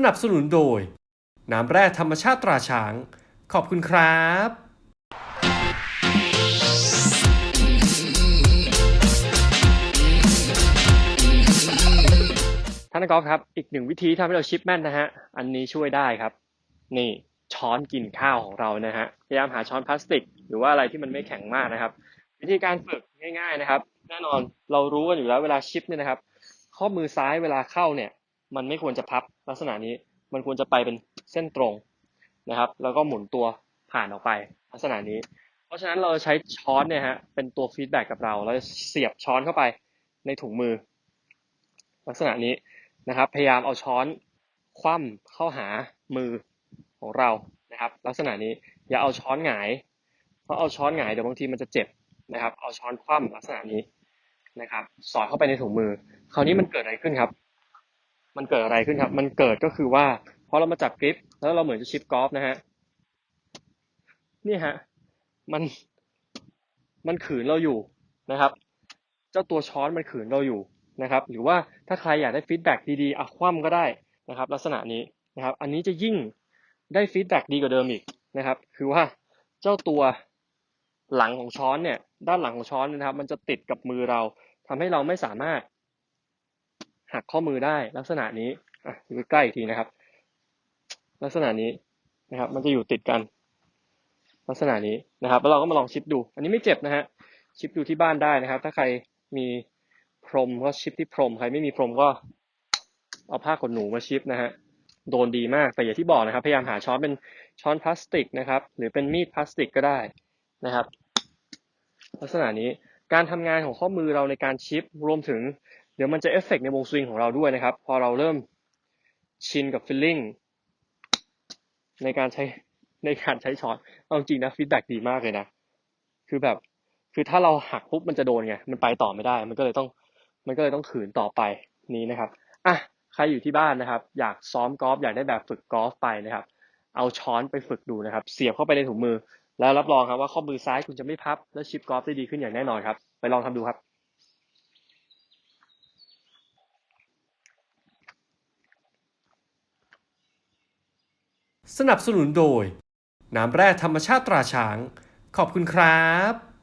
สนับสนุนโดย น้ำแร่ธรรมชาติตราช้าง ขอบคุณครับท่านนักกอล์ฟครับ อีกหนึ่งวิธีทำให้เราชิปแม่นนะฮะ อันนี้ช่วยได้ครับ นี่ช้อนกินข้าวของเรานะฮะ พยายามหาช้อนพลาสติก หรือว่าอะไรที่มันไม่แข็งมากนะครับ วิธีการฝึกง่าย ๆนะครับ แน่นอนเรารู้กันอยู่แล้วเวลาชิปเนี่ยนะครับ ข้อมือซ้ายเวลาเข้าเนี่ย มันไม่ควรจะพับลักษณะนี้ มันควรจะไปเป็นเส้นตรงนะครับ แล้วก็หมุนตัวผ่านออกไปลักษณะนี้ เพราะฉะนั้นเราใช้ช้อนเนี่ยฮะเป็นตัวฟีดแบ็กกับเราแล้วเสียบช้อนเข้าไปในถุงมือ ลักษณะนี้นะครับ พยายามเอาช้อนคว่ำเข้าหามือของเรานะครับ ลักษณะนี้อย่าเอาช้อนหงาย เพราะเอาช้อนหงายเดี๋ยวบางทีมันจะเจ็บนะครับ เอาช้อนคว่ำลักษณะนี้นะครับ สอดเข้าไปในถุงมือ คราวนี้มันเกิดอะไรขึ้นครับ มันเกิดอะไรขึ้นครับ มันเกิดก็คือว่าพอเรามาจับกริป แล้วเราเหมือนจะชิปกอล์ฟนะฮะนี่ฮะมันมันขืนเราอยู่นะครับ เจ้าตัวช้อนมันขืนเราอยู่นะครับ หรือว่าถ้าใครอยากได้ฟีดแบ็กดีๆอะคว่ำก็ได้นะครับ ลักษณะนี้นะครับ อันนี้จะยิ่งได้ฟีดแบ็กดีกว่าเดิมอีกนะครับ คือว่าเจ้าตัวหลังของช้อนเนี่ย ด้านหลังของช้อนนะครับ มันจะติดกับมือเราทำให้เราไม่สามารถ หักข้อมือได้ลักษณะนี้อะดูใกล้อีกทีนะครับ ลักษณะนี้นะครับ มันจะอยู่ติดกัน ลักษณะนี้นะครับ แล้วเราก็มาลองชิปดู อันนี้ไม่เจ็บนะฮะชิปดูที่บ้านได้นะครับ ถ้าใครมีพรมก็ชิปที่พรม ใครไม่มีพรมก็เอาผ้าขนหนูมาชิปนะฮะโดนดีมากแต่อย่างที่บอกนะครับ พยายามหาช้อนเป็นช้อนพลาสติกนะครับ หรือเป็นมีดพลาสติกก็ได้นะครับ ลักษณะนี้การทำงานของข้อมือเราในการชิปรวมถึง เดี๋ยวมันจะเอฟเฟกต์ในวงสวิงของเราด้วยนะครับ พอเราเริ่มชินกับฟิลลิ่งในการใช้ในการใช้ช้อนเอาจริงนะฟีดแบ็กดีมากเลยนะ คือแบบคือถ้าเราหักปุ๊บมันจะโดนไง มันไปต่อไม่ได้ มันก็เลยต้อง มันก็เลยต้องขืนต่อไปนี้นะครับอะใครอยู่ที่บ้านนะครับ อยากซ้อมกอล์ฟอยากได้แบบฝึกกอล์ฟไปนะครับ เอาช้อนไปฝึกดูนะครับ เสียบเข้าไปในถุงมือ แล้วรับรองครับว่าข้อมือซ้ายคุณจะไม่พับ และชิปกอล์ฟได้ดีขึ้นอย่างแน่นอนครับ ไปลองทำดูครับ สนับสนุนโดย น้ำแร่ธรรมชาติตราช้าง ขอบคุณครับ